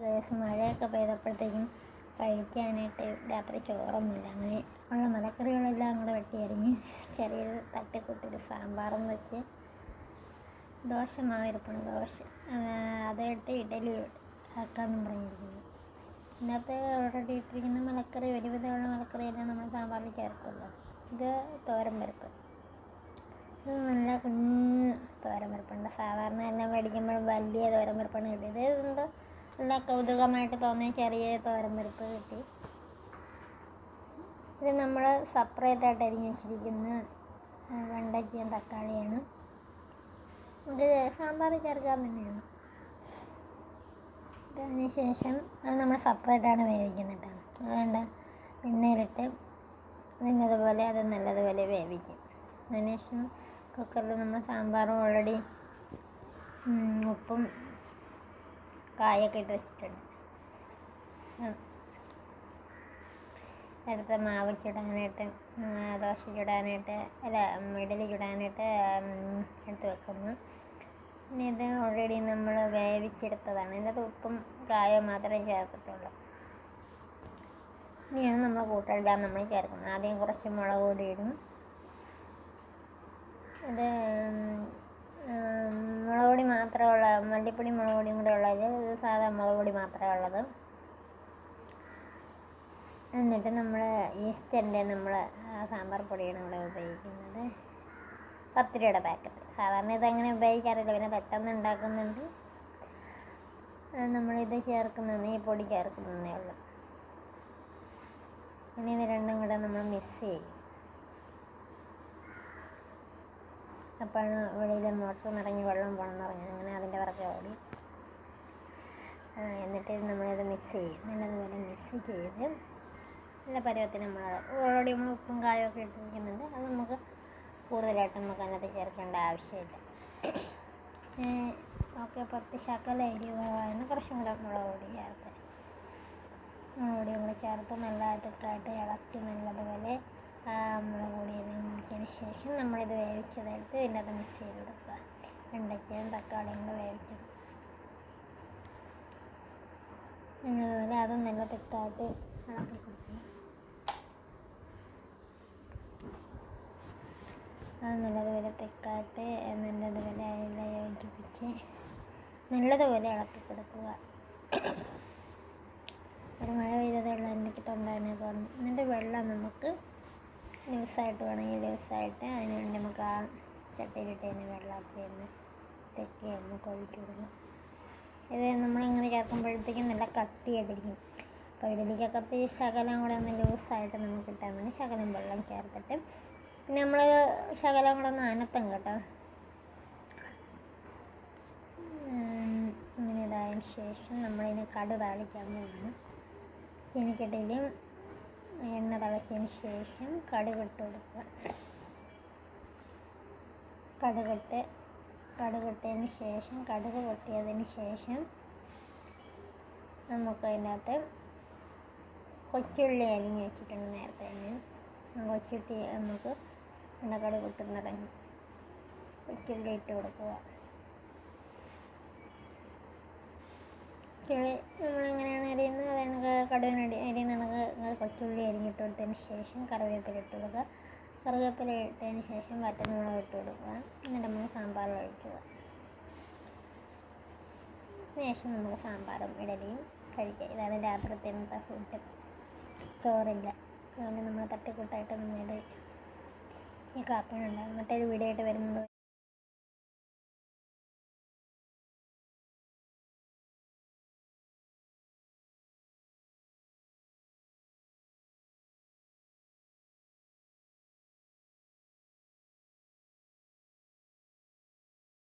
ദിവസം മഴയൊക്കെ പെയ്തപ്പോഴത്തേക്കും കഴിക്കാനായിട്ട് രാത്രി ചോറൊന്നുമില്ല. അങ്ങനെ ഉള്ള മലക്കറികളെല്ലാം കൂടെ വെട്ടിയരിഞ്ഞ് ചെറിയൊരു തട്ടിക്കൂട്ടൊരു സാമ്പാറും വെച്ച് ദോശ മാവിരിപ്പുണ്ട് ദോശ അതായിട്ട് ഇഡലി ആക്കാമെന്നും പറഞ്ഞിരിക്കുന്നു. ഇതിനകത്ത് ഓൾറെഡി ഇട്ടിരിക്കുന്ന മലക്കറി ഒരുവിധമുള്ള മലക്കറിയെല്ലാം നമ്മൾ സാമ്പാറിൽ ചേർക്കുമല്ലോ. ഇത് തോരൻ പരിപ്പ്. ഇത് നല്ല കുഞ്ഞ് തോരൻ പരിപ്പുണ്ട് സാധാരണ എല്ലാം മേടിക്കുമ്പോൾ വലിയ തോരൻ പരിപ്പാണ് കിട്ടിയത്. ഇത് എന്തോ നല്ല കൗതുകമായിട്ട് തോന്നിയ ചെറിയ തോരമ്പരിപ്പ് കിട്ടി. ഇത് നമ്മൾ സെപ്പറേറ്റ് ആയിട്ട് അരിഞ്ഞ് വെച്ചിരിക്കുന്ന വെണ്ടയ്ക്കയും തക്കാളിയാണ്. ഇത് സാമ്പാർ ചേർക്കാൻ തന്നെയാണ്. അതിന് ശേഷം അത് നമ്മൾ സെപ്പറേറ്റാണ് വേവിക്കുന്നത്. അതുകൊണ്ട് എണ്ണയിലിട്ട് നല്ലതുപോലെ അത് നല്ലതുപോലെ വേവിക്കും. അതിനുശേഷം കുക്കറിൽ നമ്മൾ സാമ്പാറും ഓൾറെഡി ഉപ്പും കായൊക്കെ ഇട്ട് വെച്ചിട്ടുണ്ട്. അടുത്ത മാവ് ചുടാനായിട്ട് ദോശ ചുടാനായിട്ട് അല്ല ഇഡലി ചുടാനായിട്ട് എടുത്ത് വെക്കുന്നു. പിന്നെ ഇത് ഓൾറെഡി നമ്മൾ വേവിച്ചെടുത്തതാണ്. ഇതിന്റെ ഉപ്പും കായം മാത്രമേ ചേർത്തിട്ടുള്ളൂ. ഇനിയാണ് നമ്മൾ കൂട്ടെല്ലാം നമ്മൾ ചേർക്കുന്നത്. ആദ്യം കുറച്ച് മുളക് പൊടി ഇടും. ഇത് മുളക് പൊടി മാത്രമുള്ള മല്ലിപ്പൊടി മുളക് പൊടിയും കൂടെ ഉള്ളത്. സാധാ മുളക് പൊടി മാത്രമേ ഉള്ളത്. എന്നിട്ട് നമ്മൾ ഈസ്റ്ററിന്റെ നമ്മൾ സാമ്പാർ പൊടിയാണ് ഇവിടെ ഉപയോഗിക്കുന്നത്. പത്ത് രൂപയുടെ പാക്കറ്റ് സാധാരണ ഇതങ്ങനെ ഉപയോഗിക്കാറില്ല. പിന്നെ പെട്ടെന്ന് ഉണ്ടാക്കുന്നുണ്ട്. നമ്മളിത് ചേർക്കുന്നതേ ഈ പൊടി ചേർക്കുന്നതേ ഉള്ളൂ. ഇനി ഇത് രണ്ടും കൂടെ നമ്മൾ മിക്സ് ചെയ്യും. അപ്പോഴാണ് വെളിയിൽ മോട്ടർ നിറഞ്ഞ് വെള്ളം പോകണമെന്ന് പറഞ്ഞു അങ്ങനെ അതിന്റെ പുറകെ ഓടി. എന്നിട്ട് നമ്മളത് മിക്സ് ചെയ്യും. നല്ലതുപോലെ മിക്സ് ചെയ്ത് നല്ല പരുവത്തിന് നമ്മൾ ഓൾറെഡി നമ്മൾ ഉപ്പും കായൊക്കെ ഇട്ടിരിക്കുന്നുണ്ട് അത് നമുക്ക് കൂടുതലായിട്ട് നമുക്ക് അതിനകത്ത് ചേർക്കേണ്ട ആവശ്യമില്ല. ഓക്കെ പത്ത് ശകല എരിവായിരുന്നു കുറച്ചും കൂടെ മുളക് പൊടി ചേർത്ത്. മുളക് പൊടി നമ്മൾ ചേർത്ത് നല്ലതായിട്ടിട്ടായിട്ട് ഇളക്കി നല്ലതുപോലെ മുളക് ശേഷം നമ്മളിത് വേവിച്ചതെടുത്ത് അത് മിക്സ് ചെയ്ത് കൊടുക്കുക. വെണ്ടയ്ക്കയും തക്കാളിയും കൂടെ വേവിച്ചത്. അതുപോലെ അതും നല്ല തിക്കായിട്ട് ഇളക്കി കൊടുക്കണം. അത് നല്ലതുപോലെ തെക്കായിട്ട് നല്ലതുപോലെ എല്ലാം യോജിപ്പിച്ച് നല്ലതുപോലെ ഇളക്കി കൊടുക്കുക. ഒരു മഴ പെയ്തതേ ഉള്ളൂ. എനിക്ക് തൊണ്ടനെ തോന്നും എന്നിട്ട് വെള്ളം നമുക്ക് ലൂസായിട്ട് വേണമെങ്കിൽ ലൂസായിട്ട് അതിന് വേണ്ടി നമുക്ക് ആ ചട്ടിയിലിട്ട് തന്നെ വെള്ളമൊക്കെ ഒന്ന് തെക്കി ഒന്ന് ഒഴിച്ച് കൊടുക്കണം. ഇത് നമ്മളിങ്ങനെ ചേർക്കുമ്പോഴത്തേക്കും നല്ല കട്ടിയായിട്ടിരിക്കും. അപ്പോൾ ഇഡലിക്കൊക്കെ ശകലം കൂടെ ഒന്ന് ലൂസായിട്ട് നമുക്ക് കിട്ടാൻ വേണ്ടി ശകലം വെള്ളം ചേർത്തിട്ട്. പിന്നെ നമ്മൾ ശകലം കൂടെ ഒന്ന് അനത്തും കേട്ടോ. അങ്ങനെ ഇതായതിന് ശേഷം നമ്മളിതിന് കടു താളിക്കാൻ പോവാണ് ചീനിച്ചട്ടിയിലും എണ്ണ തിളച്ചതിന് ശേഷം കടുകിട്ട് കൊടുക്കുക. കടുകിട്ട് കടുകിട്ടതിന് ശേഷം കടുക് പൊട്ടിയതിന് ശേഷം നമുക്ക് അതിനകത്ത് കൊച്ചുള്ളി അരിഞ്ഞ് വെച്ചിട്ടുണ്ട് നേരത്തെ തന്നെ. കൊച്ചിട്ട് നമുക്ക് എണ്ണക്കടി പൊട്ടുന്നിടങ്ങി കൊച്ചുള്ളി ഇട്ട് കൊടുക്കുക. കൊച്ചുള്ളി നമ്മളെങ്ങനെയാണ് അരിയുന്നത് അതായത് കടുവിനടി അരിയുന്ന കണക്ക് കൊച്ചുള്ളി അരിഞ്ഞിട്ട് കൊടുത്തതിന് ശേഷം കറിവേപ്പില ഇട്ട് കൊടുക്കുക. കറിവേപ്പില ഇട്ടതിന് ശേഷം വറ്റൽമുളക് ഇട്ട് കൊടുക്കുക. എന്നിട്ട് നമ്മൾ സാമ്പാർ കഴിക്കുക ശേഷം നമുക്ക് സാമ്പാറും ഇഡലിയും കഴിക്കുക ഇതാണ് രാത്രിത്തെ ഫുഡ് ചോറില്ല. അതുകൊണ്ട് നമ്മൾ തട്ടിക്കൂട്ടായിട്ട് നമ്മൾ ഈ കാപ്പിയുണ്ടാകും മറ്റൊരു വീഡിയോ ആയിട്ട് വരുന്നത്